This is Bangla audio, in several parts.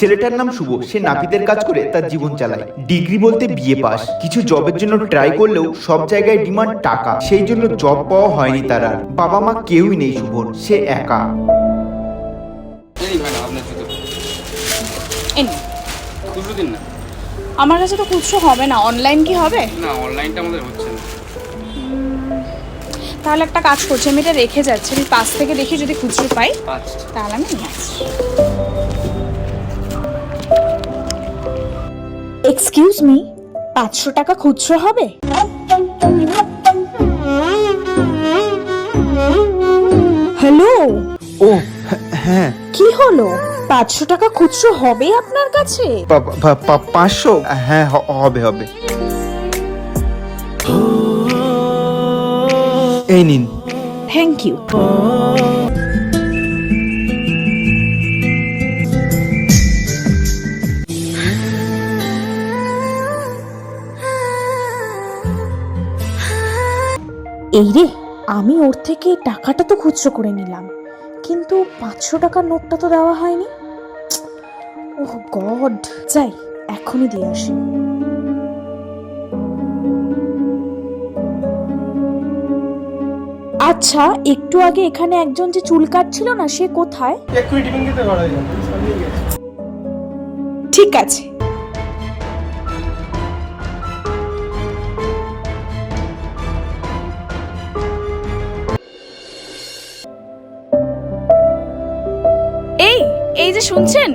ছেলেটার নাম শুভ। সে নাপিতের কাজ করে তার জীবন চালায়। ডিগ্রি বলতে বিএ পাস। কিছু জবের জন্য ট্রাই করলেও সব জায়গায় ডিমান্ড টাকা। সেই জন্য জব পাওয়া হয়নি তার আর। বাবা মা কেউই নেই শুভর। সে একা। এই ম্যাডাম আপনার জুতো এই নিন। খুচরো দিন না আমার কাছে তো খুচরো হবে না। অনলাইন কি হবে? না অনলাইনটা আমাদের হচ্ছে না। তাহলে একটা কাজ করছি আমি এটা রেখে যাচ্ছি। আমি পাশ থেকে দেখি যদি খুচরো পাই আচ্ছা তাহলে আমি নিয়ে আসছি। এক্সকিউজ মি পাঁচশো টাকা খুচরো হবে? হ্যালো ও হ্যাঁ কি হলো? পাঁচশো টাকা খুচরো হবে আপনার কাছে? পা- পা- পা- পাঁচশো? হ্যাঁ হ- হবে হবে। এই নিন। থ্যাংক ইউ এই রে আমি ওর থেকে টাকাটা তো খুচরো করে নিলাম কিন্তু পাঁচশো টাকার নোটটা তো দেওয়া হয়নি। ওহ গড যাই এখনই দিয়ে আসি। আচ্ছা একটু আগে এখানে একজন যে চুল কাটছিল না সে কোথায়? ঠিক আছে যে শুনছেন?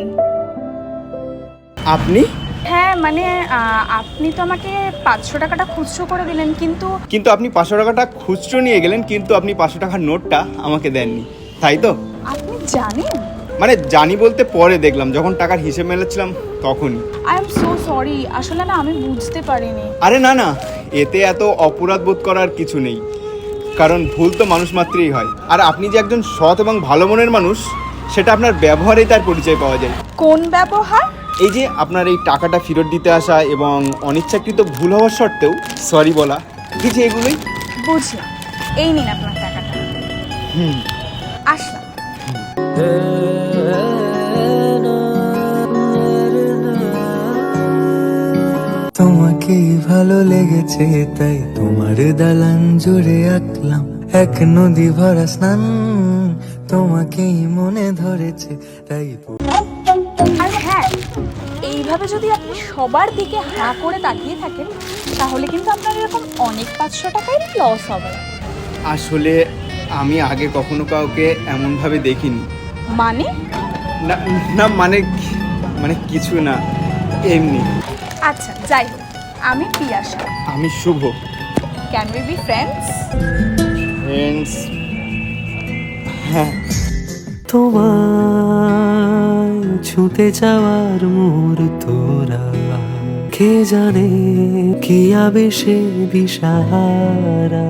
আপনি? হ্যাঁ মানে আহ, আপনি তো আমাকে পাঁচশো টাকাটা খুচরো করে দিলেন কিন্তু কিন্তু আপনি পাঁচশো টাকাটা খুচরো নিয়ে গেলেন কিন্তু আপনি পাঁচশো টাকার নোটটা আমাকে দেননি। তাই তো? আপনি জানেন? মানে জানি বলতে পরে দেখলাম যখন টাকার হিসেব মেলাচ্ছিলাম তখনই। আই এম সো সরি আসলে না আমি বুঝতে পারিনি। আরে না না এতে এত অপরাধ বোধ করার কিছু নেই। কারণ ভুল তো মানুষ মাত্রই হয়। আর আপনি যে একজন সৎ এবং ভালো মনের মানুষ সেটা আপনার ব্যবহারে তার পরিচয় পাওয়া যায়। কোন ব্যবহার? এই যে আপনার এই টাকাটা ফেরত দিতে আসা এবং অনিচ্ছাকৃত ভুল হওয়ার সত্ত্বেও সরি বলা এই যে এগুলোই। বুঝলাম। এই নিন আপনার টাকাটা। হুম। আসলাম। তোমাকেই ভালো লেগেছে তাই তোমার দালান জুড়ে আঁকলাম। এক নদী ভরা স্নান তোমাকেই মনে ধরেছে তাই আর হ্যাঁ এইভাবে যদি আপনি সবার দিকে হাঁ করে তাকিয়ে থাকেন তাহলে কিন্তু আপনার এরকম অনেক পাঁচশো টাকাই লস হবে। আসলে আমি আগে কখনো কাউকে এমনভাবে দেখিনি। মানে? না না মানে মানে কিছু না এমনি। আচ্ছা যাই হোক আমি পিয়াসা। আমি Shubho. Can we be friends friends হ্যাঁ তোমায় ছুঁতে যাওয়ার মুহূর্তরা কে জানে কি আবেশে দিশাহারা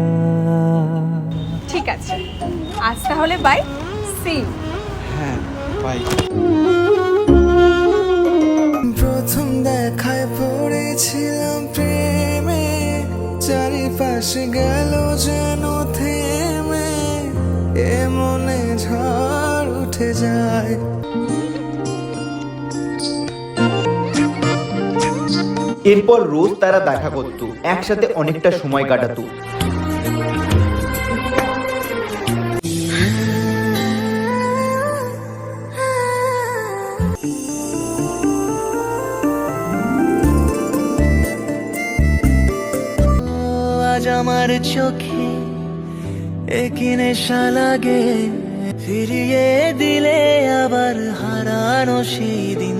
ঠিক আছে আজ তাহলে বাই সি হ্যাঁ বাই প্রথম দেখায় পড়েছিলাম প্রেমে। চারিপাশে গেল যেন থেমে, এ মনে ঝড় উঠে যায়। এরপর রোজ তারা দেখা করত, একসাথে অনেকটা সময় কাটাতো। আমার চোখে একই নেশা লাগে। ফিরিয়ে দিলে আবার হারানো সেই দিন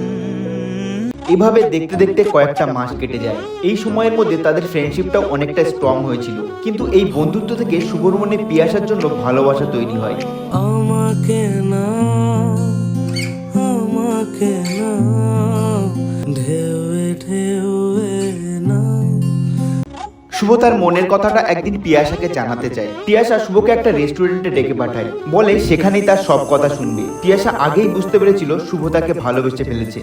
এভাবে দেখতে দেখতে কয়েকটা মাস কেটে যায়। এই সময়ের মধ্যে তাদের ফ্রেন্ডশিপটাও অনেকটা স্ট্রং হয়েছিল। কিন্তু এই বন্ধুত্ব থেকে শুভর মনে পিয়াসার জন্য ভালোবাসা তৈরি হয়। আমাকে না আমাকে না ঢেউয়ে না শুভ তার মনের কথাটা একদিন পিয়াসাকে জানাতে চায়। পিয়াসা শুভকে একটা রেস্টুরেন্টে ডেকে পাঠায়। বলে সেখানেই তার সব কথা শুনবে। পিয়াসা আগেই বুঝতে পেরেছিল শুভ তাকে ভালোবেসে ফেলেছে।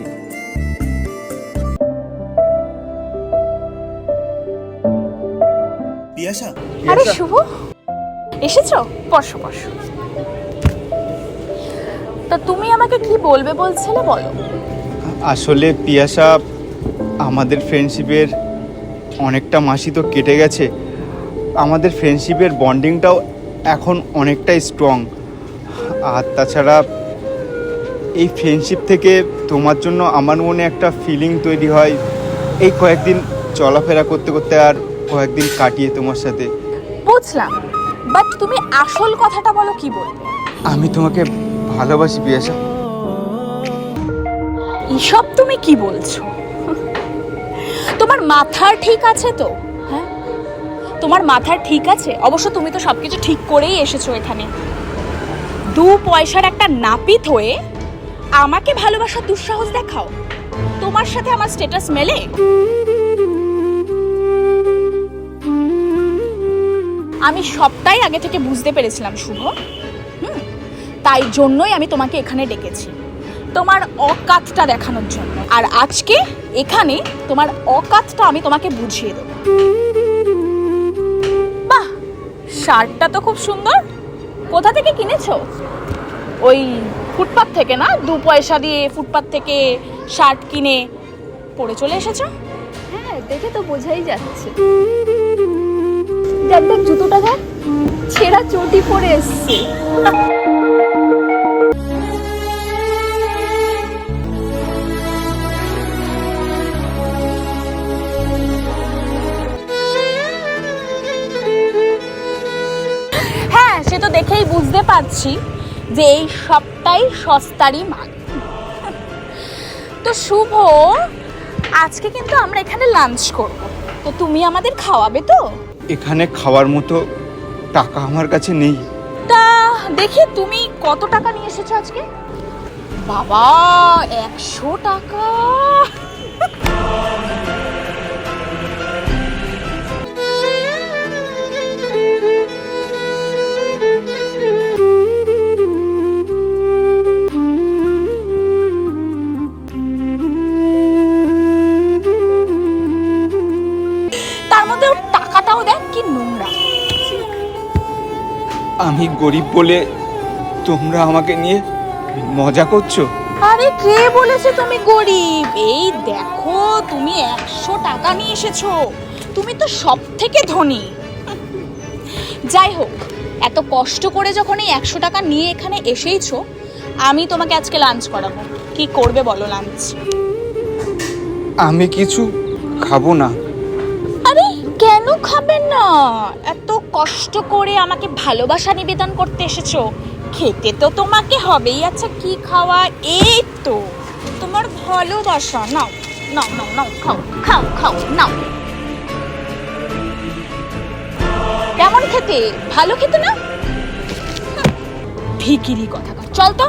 পিয়াসা? আরে শুভ এসেছ? বসো বসো। তা তুমি আমাকে কি বলবে বলছিলে বলো। আসলে পিয়াসা আমাদের ফ্রেন্ডশিপের অনেকটা মাসি তো কেটে গেছে। আমাদের ফ্রেন্ডশিপের বন্ডিংটাও এখন অনেকটাই স্ট্রং আর তাছাড়া এই ফ্রেন্ডশিপ থেকে তোমার জন্য আমার মনে একটা ফিলিং তৈরি হয়। এই কয়েকদিন চলাফেরা করতে করতে আর কয়েকদিন কাটিয়ে তোমার সাথে। বুঝলাম। বাট তুমি আসল কথাটা বলো কি বলবে? আমি তোমাকে ভালোবাসি পিয়াসা এসব তুমি কি বলছো? তোমার মাথার ঠিক আছে তো? হ্যাঁ? তোমার মাথার ঠিক আছে? অবশ্য তুমি তো সবকিছু ঠিক করেই এসেছ এখানে। দু পয়সার একটা নাপিত হয়ে আমাকে ভালোবাসার দুঃসাহস দেখাও। তোমার সাথে আমার স্ট্যাটাস মেলে? আমি সবটাই আগে থেকে বুঝতে পেরেছিলাম, শুভ। হুম? তাই জন্যই আমি তোমাকে এখানে ডেকেছি। তোমার অকাতটা দেখানোর জন্য। আর আজকে এখানে তোমার অকাতটা আমি তোমাকে বুঝিয়ে দেবো। বাহ! শার্টটা তো খুব সুন্দর। কোথা থেকে কিনেছো? ওই ফুটপাথ থেকে না? দু পয়সা দিয়ে ফুটপাথ থেকে শার্ট কিনে পরে চলে এসেছ? হ্যাঁ দেখে তো বোঝাই যাচ্ছে। দেখ দেখ, জুতোটা দেখ। ছেঁড়া চটি পরে এসছে। পারছি যে এই সবটাই সস্তারই মাল। তো শুভ আজকে কিন্তু আমরা এখানে লাঞ্চ করব। তো তুমি আমাদের খাওয়াবে তো? এখানে খাওয়ার মতো টাকা আমার কাছে নেই। তা দেখি তুমি কত টাকা নিয়ে এসেছ আজকে? বাবা একশো টাকা! আমি গরিব বলে তোমরা আমাকে নিয়ে মজা করছ? আরে কে বলেছে তুমি গরিব? এই দেখো তুমি একশো টাকা নিয়ে এসেছ। তুমি তো সব থেকে ধনী। যাই হোক এত কষ্ট করে যখন এই একশো টাকা নিয়ে এখানে এসেইছো আমি তোমাকে আজকে লাঞ্চ করাবো। কি করবে বলো লাঞ্চ আমি কিছু খাব না। আরে কেন খাবেন না? এত কষ্ট করে আমাকে ভালোবাসা নিবেদন করতে এসেছ? খেতে তো তোমাকে হবেই। আচ্ছা কি খাওয়া? এই তো। তোমার ভালোবাসা। নাও নাও নাও নাও, খাও খাও খাও, নাও। কেমন খেতে? ভালো খেতে না? ভিকিরি কথা চল তো।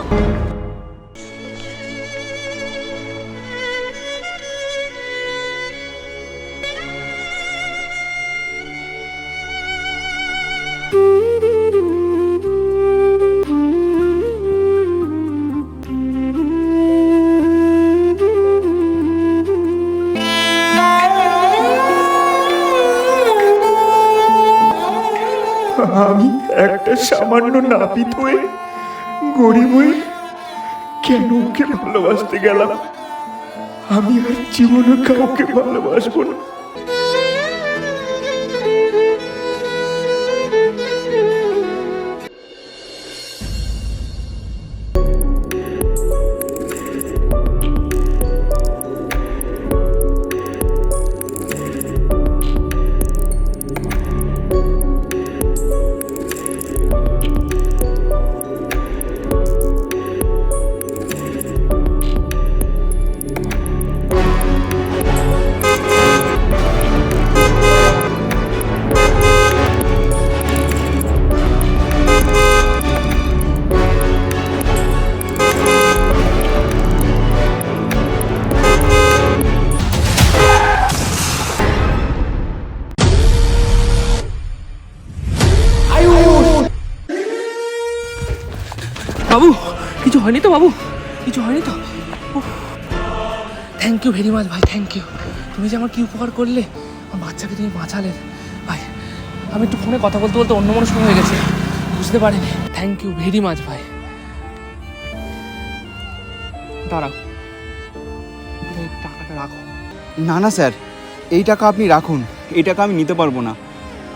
আমি একটা সামান্য নাপিত হয়ে গরিব হয়ে কেন ওকে ভালোবাসতে গেলাম? আমি আর জীবনে কাউকে ভালোবাসবো না। বাবু, কিছু হয়নি তো বাবু? কিছু হয়নি তো? থ্যাংক ইউ ভেরি মাচ ভাই থ্যাংক ইউ তুমি যে আমার কি উপকার করলে? আমার বাচ্চাকে তুমি বাঁচালে। ভাই, আমি একটু ফোনে কথা বলতে বলতে অন্য মানুষ হয়ে গেছে। বুঝতে পারিনি। থ্যাংক ইউ ভেরি মাচ ভাই। দাঁড়াও। টাকাটা রাখো। না না, স্যার। এই টাকা আপনি রাখুন। এই টাকা আমি নিতে পারব না।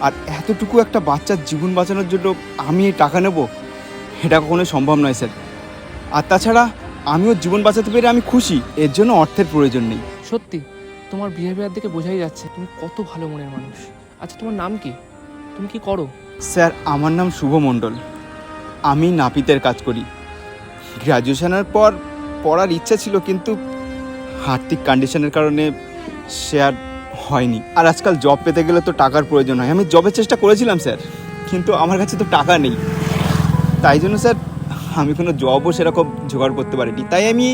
আর এতটুকু একটা বাচ্চার জীবন বাঁচানোর জন্য আমি এই টাকা নেব? এটা কখনোই সম্ভব নয় স্যার। আর তাছাড়া আমিও জীবন বাঁচাতে পেরে আমি খুশি। এর জন্য অর্থের প্রয়োজন নেই। সত্যি তোমার বিহেভিয়ার দেখে বোঝাই যাচ্ছে তুমি কত ভালো মনের মানুষ। আচ্ছা তোমার নাম কি? তুমি কি করো? স্যার আমার নাম শুভ মণ্ডল। আমি নাপিতের কাজ করি। গ্র্যাজুয়েশনের পর পড়ার ইচ্ছা ছিল কিন্তু আর্থিক কন্ডিশনের কারণে সে আর হয়নি। আর আজকাল জব পেতে গেলে তো টাকার প্রয়োজন হয়। আমি জবের চেষ্টা করেছিলাম স্যার কিন্তু আমার কাছে তো টাকা নেই। তাই জন্য স্যার, আমি কোনো জবও সেরকম জোগাড় করতে পারিনি। তাই আমি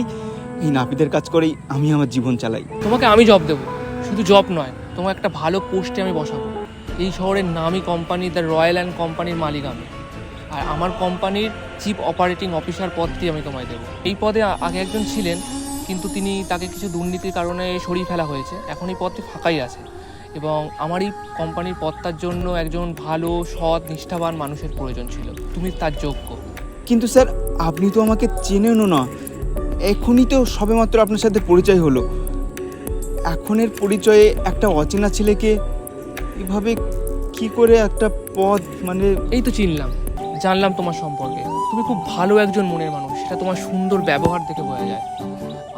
এই নাপিতের কাজ করেই আমি আমার জীবন চালাই। তোমাকে আমি জব দেবো, শুধু জব নয়, তোমার একটা ভালো পোস্টে আমি বসাবো। এই শহরের নামি কোম্পানি দ্য রয়্যাল অ্যান্ড কোম্পানির মালিক আমি। আর আমার কোম্পানির চিফ অপারেটিং অফিসার পদটি আমি তোমায় দেবো। এই পদে আগে একজন ছিলেন, কিন্তু তিনি তাকে কিছু দুর্নীতির কারণে সরিয়ে ফেলা হয়েছে। এখন এই পদটি ফাঁকাই আছে। এবং আমার এই কোম্পানির পদটার জন্য একজন ভালো সৎ নিষ্ঠাবান মানুষের প্রয়োজন ছিল। তুমি তার যোগ্য। কিন্তু স্যার আপনি তো আমাকে চেনেনও না। এখনই তো সবেমাত্র আপনার সাথে পরিচয় হলো। এখনের পরিচয়ে একটা অচেনা ছেলেকে এভাবে কি করে একটা পদ মানে এই তো চিনলাম। জানলাম তোমার সম্পর্কে। তুমি খুব ভালো একজন মনের মানুষ। সেটা তোমার সুন্দর ব্যবহার দেখে বোঝা যায়।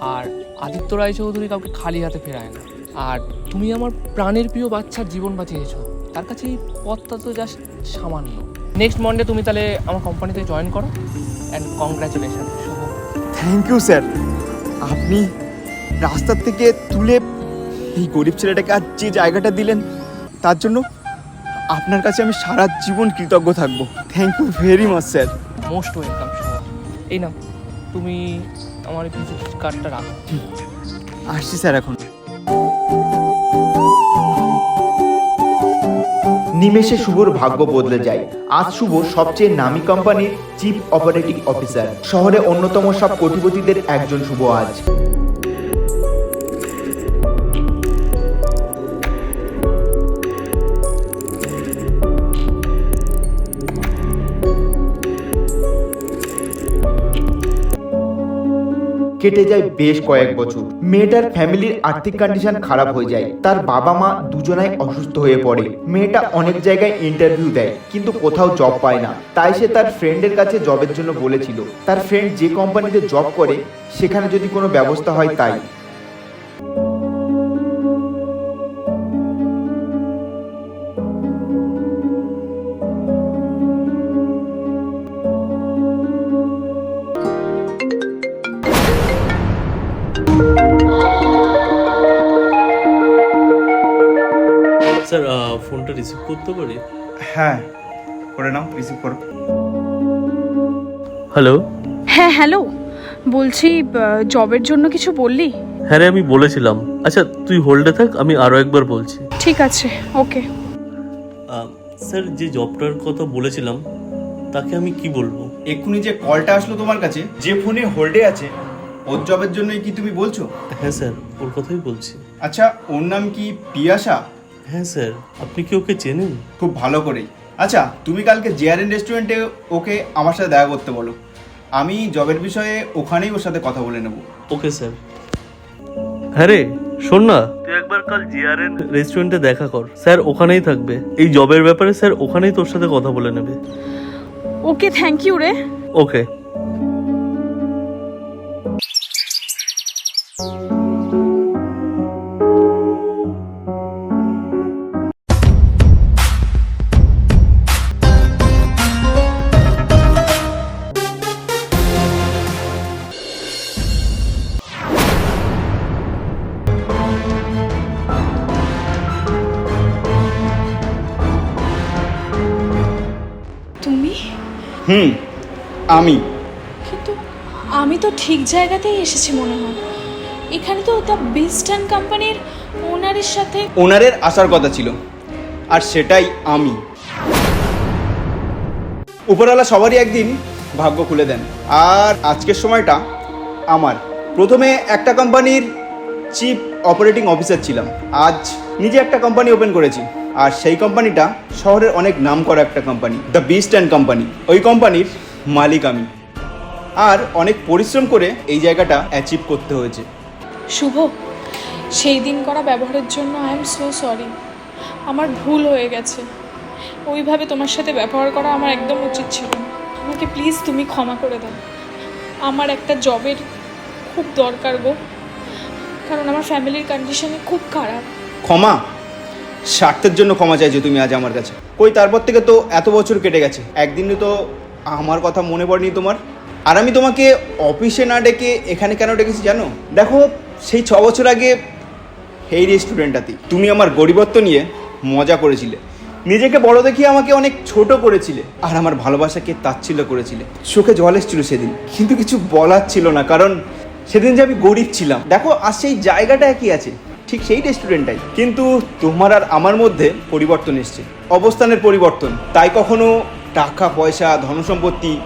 আর আদিত্য রায়চৌধুরী কাউকে খালি হাতে ফেরায় না। আর তুমি আমার প্রাণের প্রিয় বাচ্চার জীবন বাঁচিয়েছো। তার কাছে এই পথটা তো জাস্ট সামান্য। নেক্সট মন্ডে তুমি তাহলে আমার কোম্পানিতে জয়েন করো and congratulation Shubho. Thank you sir আপনি রাস্তার থেকে তুলে এই গরিব ছেলেটাকে আর যে জায়গাটা দিলেন তার জন্য আপনার কাছে আমি সারা জীবন কৃতজ্ঞ থাকব। Thank you very much sir most welcome এই না তুমি আমার ভিজিট কার্ডটা রাখো। আসছি স্যার এখন। নিমেষে শুভর ভাগ্য বদলে যায়। আজ শুভ সবচেয়ে নামী কোম্পানির চিফ অপারেটিং অফিসার শহরে অন্যতম সব কোটিপতিদের একজন শুভ আজ। কেটে যায় বেশ কয়েক বছর। মেয়েটার ফ্যামিলির আর্থিক কন্ডিশন খারাপ হয়ে যায়। তার বাবা মা দুজনাই অসুস্থ হয়ে পড়ে। মেয়েটা অনেক জায়গায় ইন্টারভিউ দেয়, কিন্তু কোথাও জব পায় না। তাই সে তার ফ্রেন্ডের কাছে জবের জন্য বলেছিল। তার ফ্রেন্ড যে কোম্পানিতে জব করে, সেখানে যদি কোনো ব্যবস্থা হয় তাই। স্যার ফোনটা রিসিভ করতে পারি? হ্যাঁ করে নাও রিসিভ করো। হ্যালো হ্যাঁ হ্যালো বলছি জবের জন্য কিছু বললি? হ্যাঁ রে আমি বলেছিলাম। আচ্ছা তুই হোল্ডে থাক আমি আরও একবার বলছি। ঠিক আছে ওকে স্যার যে জবটার কথা বলেছিলাম তাকে আমি কি বলব? এক্ষুনি যে কলটা আসলো তোমার কাছে যে ফোনে হোল্ডে আছে ওর জবের জন্যই কি তুমি বলছো? হ্যাঁ স্যার ওর কথাই বলছি। আচ্ছা ওর নাম কি পিয়াসা হ্যাঁ স্যার। আপনি কি ওকে চেনেন? খুব ভালো করেই। আচ্ছা তুমি কালকে জেআরএন রেস্টুরেন্টে ওকে আমার সাথে দেখা করতে বলো। আমি জবের বিষয়ে ওখানেই ওর সাথে কথা বলে নেব। Okay sir. হ্যাঁ রে শোন না। তুই একবার কাল জিআরএন রেস্টুরেন্টে দেখা কর। স্যার ওখানেই থাকবে। এই জবের ব্যাপারে স্যার ওখানেই তোর সাথে কথা বলে নেবে। ওকে থ্যাংক ইউ রে। ওকে। হুম আমি। কিন্তু আমি তো ঠিক জায়গাতেই এসেছি মনে হয়। এখানে তো দ্য বিস্টার্ন কোম্পানির ওনারের সাথে ওনারের আসার কথা ছিল আর সেটাই আমি। উপরওয়ালা সবারই একদিন ভাগ্য খুলে দেন আর আজকের সময়টা আমার। প্রথমে একটা কোম্পানির চিফ অপারেটিং অফিসার ছিলাম আজ নিজে একটা কোম্পানি ওপেন করেছি। আর সেই কোম্পানিটা শহরের অনেক নাম করা একটা company the beast and company ওই কোম্পানির মালিক আমি। আর অনেক পরিশ্রম করে এই জায়গাটা অ্যাচিভ করতে হয়েছে। শুভ সেই দিন করা ব্যবহারের জন্য আই এম সো সরি আমার ভুল হয়ে গেছে। ওইভাবে তোমার সাথে ব্যবহার করা আমার একদম উচিত ছিল না। আমাকে প্লিজ তুমি ক্ষমা করে দাও। আমার একটা জবের খুব দরকার গো। কারণ আমার ফ্যামিলির কন্ডিশনে খুব খারাপ। ক্ষমা? স্বার্থের জন্য ক্ষমা চাইছো তুমি আজ আমার কাছে। কই, তারপর থেকে তো এত বছর কেটে গেছে। একদিনও তো আমার কথা মনে পড়েনি তোমার। আর আমি তোমাকে অফিসে না ডেকে এখানে কেন ডেকেছি জানো? দেখো, সেই ছ বছর আগে এই রেস্টুরেন্টটাতেই তুমি আমার গরিবত্ব নিয়ে মজা করেছিলে। নিজেকে বড় দেখিয়ে আমাকে অনেক ছোট করেছিলে আর আমার ভালোবাসাকে তাচ্ছিল্য করেছিলে। চোখে জল এসেছিল সেদিন, কিন্তু কিছু বলার ছিল না, কারণ সেদিন যে আমি গরিব ছিলাম। দেখো, আর সেই জায়গাটা একই আছে। ঠিক সেই রেস্টুরেন্টটাই কিন্তু তোমার আর আমার মধ্যে পরিবর্তন এসছে। অবস্থানের পরিবর্তন। তাই কখনো টাকা, পয়সা, ধনসম্পত্তি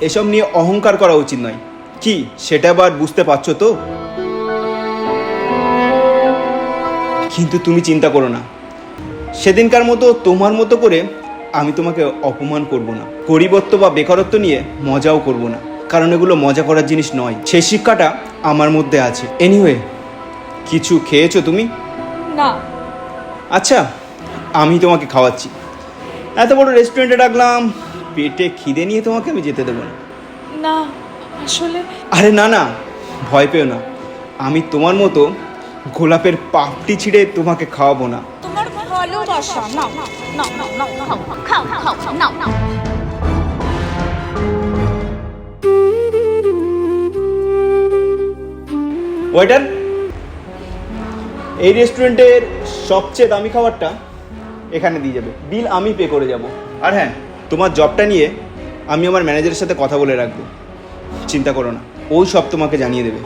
এসব নিয়ে অহংকার করা উচিত নয়। কি, সেটা আবার বুঝতে পারছ তো? কিন্তু তুমি চিন্তা করো না। সেদিনকার মতো তোমার মতো করে আমি তোমাকে অপমান করব না। গরিবত্ব বা বেকারত্ব নিয়ে মজাও করব না। কারণ এগুলো মজা করার জিনিস নয়। সেই শিক্ষাটা আমার মধ্যে আছে। এনিওয়ে কিছু খেয়েছো তুমি? না। আচ্ছা আমি তোমাকে খাওয়াচ্ছি। এত বড় রেস্টুরেন্টে ডাকলাম পেটে খিদে নিয়ে তোমাকে আমি যেতে দেবো না। না আসলে আরে না না ভয় পেও না। আমি তোমার মতো গোলাপের পাপটি ছিঁড়ে তোমাকে খাওয়াবো না। তোমার ভালোবাসা নাও নাও নাও নাও খাও খাও খাও নাও নাও ওয়েটার এই রেস্টুরেন্টের সবচেয়ে দামি খাবারটা এখানে দিয়ে যাবে। বিল আমি পে করে যাব। আর হ্যাঁ তোমার জবটা নিয়ে আমি আমার ম্যানেজারের সাথে কথা বলে রাখব। চিন্তা করো না, ওই সব তোমাকে জানিয়ে দেবে।